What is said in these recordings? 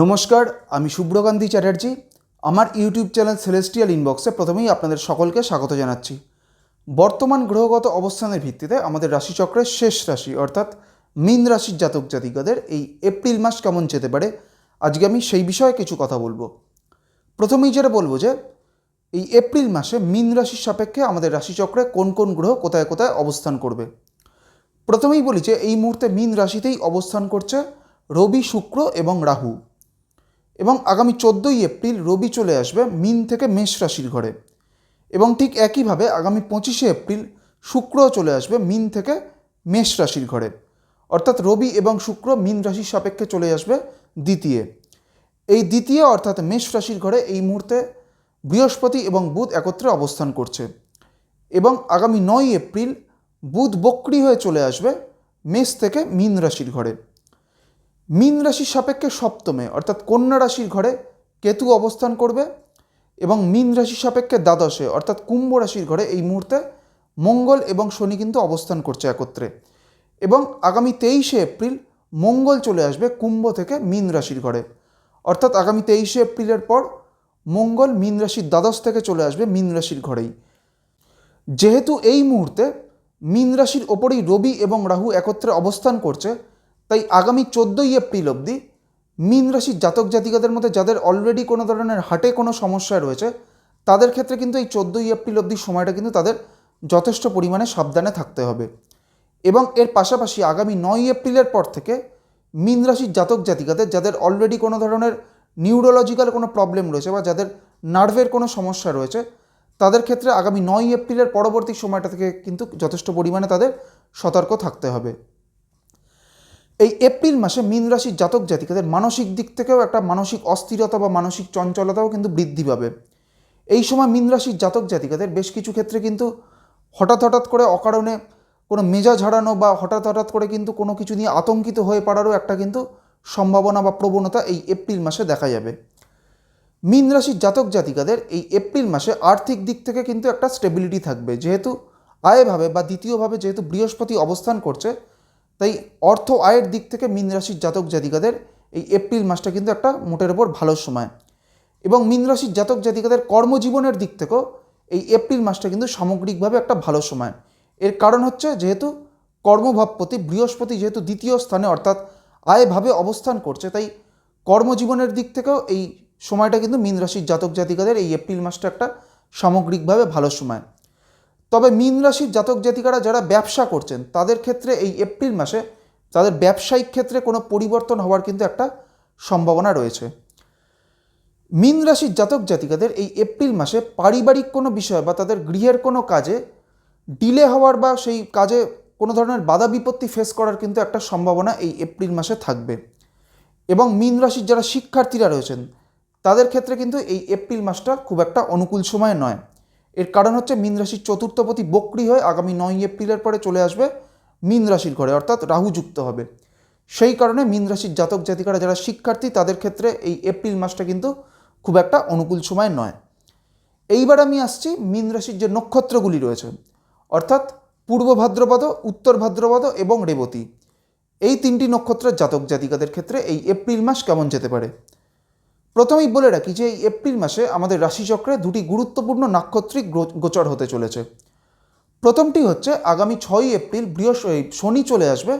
নমস্কার, আমি শুভ্রকান্তি চ্যাটার্জি। আমার ইউটিউব চ্যানেল সেলেস্টিয়াল ইনবক্সে প্রথমেই আপনাদের সকলকে স্বাগত জানাচ্ছি। বর্তমান গ্রহগত অবস্থানের ভিত্তিতে আমাদের রাশিচক্রের শেষ রাশি, অর্থাৎ মীন রাশির জাতক জাতিকাদের এই এপ্রিল মাস কেমন যেতে পারে, আজকে আমি সেই বিষয়ে কিছু কথা বলব। প্রথমেই যেটা বলব যে, এই এপ্রিল মাসে মীন রাশির সাপেক্ষে আমাদের রাশিচক্রে কোন কোন গ্রহ কোথায় কোথায় অবস্থান করবে। প্রথমেই বলি যে, এই মুহূর্তে মীন রাশিতেই অবস্থান করছে রবি, শুক্র এবং রাহু। এবং আগামী চোদ্দোই এপ্রিল রবি চলে আসবে মিন থেকে মেষ রাশির ঘরে। এবং ঠিক একইভাবে আগামী পঁচিশে এপ্রিল শুক্রও চলে আসবে মিন থেকে মেষ রাশির ঘরে। অর্থাৎ রবি এবং শুক্র মিন রাশির সাপেক্ষে চলে আসবে দ্বিতীয়। এই দ্বিতীয় অর্থাৎ মেষ রাশির ঘরে এই মুহূর্তে বৃহস্পতি এবং বুধ একত্রে অবস্থান করছে। এবং আগামী নয় এপ্রিল বুধ বক্রি হয়ে চলে আসবে মেষ থেকে মিন রাশির ঘরে। মীন রাশির সাপেক্ষে সপ্তমে, অর্থাৎ কন্যা রাশির ঘরে কেতু অবস্থান করবে এবং মীন রাশির সাপেক্ষে দ্বাদশে, অর্থাৎ কুম্ভ রাশির ঘরে এই মুহূর্তে মঙ্গল এবং শনি কিন্তু অবস্থান করছে একত্রে। এবং আগামী তেইশে এপ্রিল মঙ্গল চলে আসবে কুম্ভ থেকে মীন রাশির ঘরে। অর্থাৎ আগামী তেইশে এপ্রিলের পর মঙ্গল মীন রাশির দ্বাদশ থেকে চলে আসবে মীন রাশির ঘরেই। যেহেতু এই মুহূর্তে মীন রাশির ওপরেই রবি এবং রাহু একত্রে অবস্থান করছে তাই আগামী চোদ্দোই এপ্রিল অবধি মীন রাশির জাতক জাতিকাদের মধ্যে যাদের অলরেডি কোনো ধরনের হাটে কোনো সমস্যা রয়েছে, তাদের ক্ষেত্রে কিন্তু এই চোদ্দোই এপ্রিল অবধি সময়টা কিন্তু তাদের যথেষ্ট পরিমাণে সাবধানে থাকতে হবে। এবং এর পাশাপাশি আগামী নয় এপ্রিলের পর থেকে মীন রাশির জাতক জাতিকাদের যাদের অলরেডি কোনো ধরনের নিউরোলজিক্যাল কোনো প্রবলেম রয়েছে বা যাদের নার্ভের কোনো সমস্যা রয়েছে, তাদের ক্ষেত্রে আগামী নয় এপ্রিলের পরবর্তী সময়টা থেকে কিন্তু যথেষ্ট পরিমাণে তাদের সতর্ক থাকতে হবে। এই এপ্রিল মাসে মীন রাশির জাতক জাতিকাদের মানসিক দিক থেকেও একটা মানসিক অস্থিরতা বা মানসিক চঞ্চলতাও কিন্তু বৃদ্ধি পাবে। এই সময় মীন রাশির জাতক জাতিকাদের বেশ কিছু ক্ষেত্রে কিন্তু হঠাৎ হঠাৎ করে অকারণে কোনো মেজাজ হারানো বা হঠাৎ হঠাৎ করে কিন্তু কোনো কিছু নিয়ে আতঙ্কিত হয়ে পড়ারও একটা কিন্তু সম্ভাবনা বা প্রবণতা এই এপ্রিল মাসে দেখা যাবে। মীন রাশির জাতক জাতিকাদের এই এপ্রিল মাসে আর্থিক দিক থেকে কিন্তু একটা স্টেবিলিটি থাকবে। যেহেতু আয়ভাবে বা দ্বিতীয়ভাবে যেহেতু বৃহস্পতি অবস্থান করছে তাই অর্থ আয়ের দিক থেকে মীন রাশির জাতক জাতিকাদের এই এপ্রিল মাসটা কিন্তু একটা মোটের ওপর ভালো সময়। এবং মীন রাশির জাতক জাতিকাদের কর্মজীবনের দিক থেকেও এই এপ্রিল মাসটা কিন্তু সামগ্রিকভাবে একটা ভালো সময়। এর কারণ হচ্ছে যেহেতু কর্মভাবপতি, বৃহস্পতি যেহেতু দ্বিতীয় স্থানে অর্থাৎ আয়ভাবে অবস্থান করছে, তাই কর্মজীবনের দিক থেকেও এই সময়টা কিন্তু মীন রাশির জাতক জাতিকাদের এই এপ্রিল মাসটা একটা সামগ্রিকভাবে ভালো সময়। তবে মীন রাশির জাতক জাতিকারা যারা ব্যবসা করছেন, তাদের ক্ষেত্রে এই এপ্রিল মাসে তাদের ব্যবসায়িক ক্ষেত্রে কোনো পরিবর্তন হওয়ার কিন্তু একটা সম্ভাবনা রয়েছে। মীন রাশির জাতক জাতিকাদের এই এপ্রিল মাসে পারিবারিক কোনো বিষয় বা তাদের গৃহের কোনো কাজে ডিলে হওয়ার বা সেই কাজে কোনো ধরনের বাধা বিপত্তি ফেস করার কিন্তু একটা সম্ভাবনা এই এপ্রিল মাসে থাকবে। এবং মীন রাশির যারা শিক্ষার্থীরা রয়েছেন, তাদের ক্ষেত্রে কিন্তু এই এপ্রিল মাসটা খুব একটা অনুকূল সময় নয়। এর কারণ হচ্ছে মীন রাশির চতুর্থপতি বক্রি হয়ে আগামী নয় এপ্রিলের পরে চলে আসবে মীন রাশির ঘরে, অর্থাৎ রাহু যুক্ত হবে। সেই কারণে মীন রাশির জাতক জাতিকারা যারা শিক্ষার্থী, তাদের ক্ষেত্রে এই এপ্রিল মাসটা কিন্তু খুব একটা অনুকূল সময় নয়। এইবার আমি আসছি মীন রাশির যে নক্ষত্রগুলি রয়েছে, অর্থাৎ পূর্ব ভাদ্রপদ, উত্তর ভাদ্রপদ এবং রেবতী। এই তিনটি নক্ষত্রের জাতক জাতিকাদের ক্ষেত্রে এই এপ্রিল মাস কেমন যেতে পারে? প্রথমেই বলে রাখি যে এই এপ্রিল মাসে আমাদের রাশিচক্রে দুটি গুরুত্বপূর্ণ নাক্ষত্রিক গোচর হতে চলেছে। প্রথমটি হচ্ছে আগামী ছয়ই এপ্রিল বৃহস্পতি শনি চলে আসবে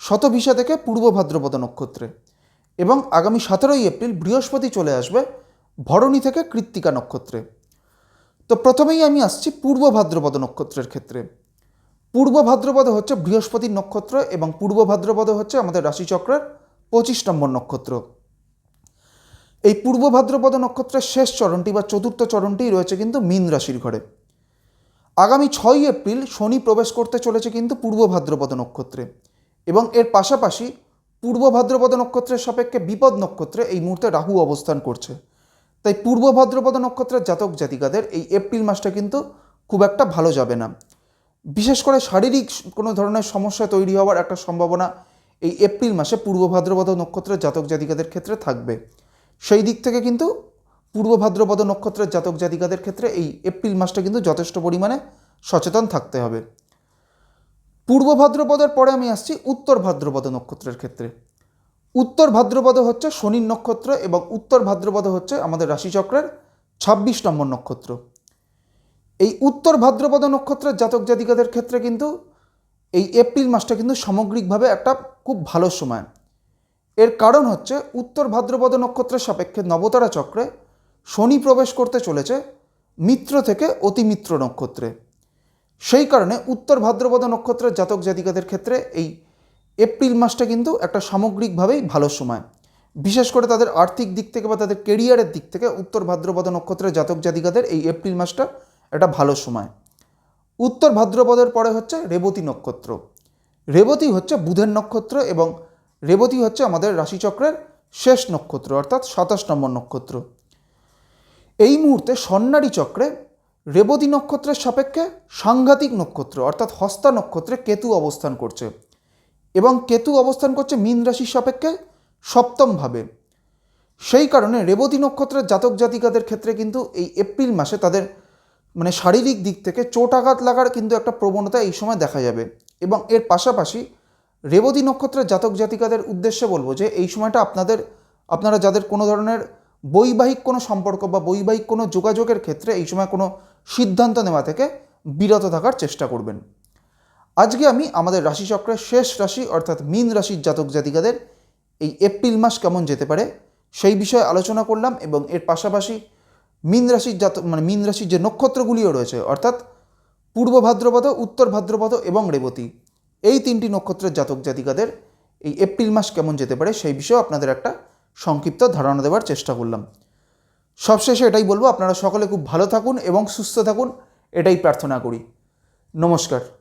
শতভিসা থেকে পূর্ব ভাদ্রপদ নক্ষত্রে এবং আগামী সতেরোই এপ্রিল বৃহস্পতি চলে আসবে ভরণী থেকে কৃত্তিকা নক্ষত্রে। তো প্রথমেই আমি আসছি পূর্ব ভাদ্রপদ নক্ষত্রের ক্ষেত্রে। পূর্ব ভাদ্রপদ হচ্ছে বৃহস্পতির নক্ষত্র এবং পূর্ব ভাদ্রপদ হচ্ছে আমাদের রাশিচক্রের পঁচিশ নম্বর নক্ষত্র। এই পূর্ব ভাদ্রপদ নক্ষত্রের শেষ চরণটি বা চতুর্থ চরণটি রয়েছে কিন্তু মীন রাশির ঘরে। আগামী ছয়ই এপ্রিল শনি প্রবেশ করতে চলেছে কিন্তু পূর্ব ভাদ্রপদ নক্ষত্রে এবং এর পাশাপাশি পূর্ব ভাদ্রপদ নক্ষত্রের সাপেক্ষে বিপদ নক্ষত্রে এই মুহূর্তে রাহু অবস্থান করছে। তাই পূর্ব ভাদ্রপদ নক্ষত্রের জাতক জাতিকাদের এই এপ্রিল মাসটা কিন্তু খুব একটা ভালো যাবে না। বিশেষ করে শারীরিক কোনো ধরনের সমস্যা তৈরি হওয়ার একটা সম্ভাবনা এই এপ্রিল মাসে পূর্ব ভাদ্রপদ নক্ষত্রের জাতক জাতিকাদের ক্ষেত্রে থাকবে। সেই দিক থেকে কিন্তু পূর্ব ভাদ্রপদ নক্ষত্রের জাতক জাতিকাদের ক্ষেত্রে এই এপ্রিল মাসটা কিন্তু যথেষ্ট পরিমাণে সচেতন থাকতে হবে। পূর্ব ভাদ্রপদের পরে আমি আসছি উত্তর ভাদ্রপদ নক্ষত্রের ক্ষেত্রে। উত্তর ভাদ্রপদ হচ্ছে শনির নক্ষত্র এবং উত্তর ভাদ্রপদ হচ্ছে আমাদের রাশিচক্রের ছাব্বিশ নম্বর নক্ষত্র। এই উত্তর ভাদ্রপদ নক্ষত্রের জাতক জাতিকাদের ক্ষেত্রে কিন্তু এই এপ্রিল মাসটা কিন্তু সামগ্রিকভাবে একটা খুব ভালো সময়। এর কারণ হচ্ছে উত্তর ভাদ্রপদ নক্ষত্রের সাপেক্ষে নবতারা চক্রে শনি প্রবেশ করতে চলেছে মিত্র থেকে অতিমিত্র নক্ষত্রে। সেই কারণে উত্তর ভাদ্রপদ নক্ষত্রের জাতক জাতিকাদের ক্ষেত্রে এই এপ্রিল মাসটা কিন্তু একটা সামগ্রিকভাবেই ভালো সময়। বিশেষ করে তাদের আর্থিক দিক থেকে বা তাদের কেরিয়ারের দিক থেকে উত্তর ভাদ্রপদ নক্ষত্রের জাতক জাতিকাদের এই এপ্রিল মাসটা একটা ভালো সময়। উত্তর ভাদ্রপদের পরে হচ্ছে রেবতী নক্ষত্র। রেবতী হচ্ছে বুধের নক্ষত্র এবং রেবতী হচ্ছে আমাদের রাশিচক্রের শেষ নক্ষত্র, অর্থাৎ সাতাশ নম্বর নক্ষত্র। এই মুহূর্তে স্বর্ণারী চক্রে রেবতী নক্ষত্রের সাপেক্ষে সাংঘাতিক নক্ষত্র, অর্থাৎ হস্তা নক্ষত্রে কেতু অবস্থান করছে। এবং কেতু অবস্থান করছে মীন রাশির সাপেক্ষে সপ্তমভাবে সেই কারণে রেবতী নক্ষত্রের জাতক জাতিকাদের ক্ষেত্রে কিন্তু এই এপ্রিল মাসে তাদের মানে শারীরিক দিক থেকে চোট আঘাত লাগার কিন্তু একটা প্রবণতা এই সময় দেখা যাবে। এবং এর পাশাপাশি রেবতী নক্ষত্রের জাতক জাতিকাদের উদ্দেশ্যে বলব যে এই সময়টা আপনাদের, আপনারা যাদের কোনো ধরনের বৈবাহিক কোনো সম্পর্ক বা বৈবাহিক কোনো যোগাযোগের ক্ষেত্রে এই সময় কোনো সিদ্ধান্ত নেওয়া থেকে বিরত থাকার চেষ্টা করবেন। আজকে আমি আমাদের রাশিচক্রের শেষ রাশি অর্থাৎ মীন রাশির জাতক জাতিকাদের এই এপ্রিল মাস কেমন যেতে পারে সেই বিষয়ে আলোচনা করলাম এবং এর পাশাপাশি মীন রাশির জাতক মানে মীন রাশির যে নক্ষত্রগুলিও রয়েছে অর্থাৎ পূর্ব ভাদ্রপদ, উত্তর ভাদ্রপদ এবং রেবতী এই তিনটি নক্ষত্রের জাতক জাতিকাদের এই এপ্রিল মাস কেমন যেতে পারে সেই বিষয়ে আপনাদের একটা সংক্ষিপ্ত ধারণা দেওয়ার চেষ্টা করলাম। সবশেষে এটাই বলব, আপনারা সকলে খুব ভালো থাকুন এবং সুস্থ থাকুন, এটাই প্রার্থনা করি। নমস্কার।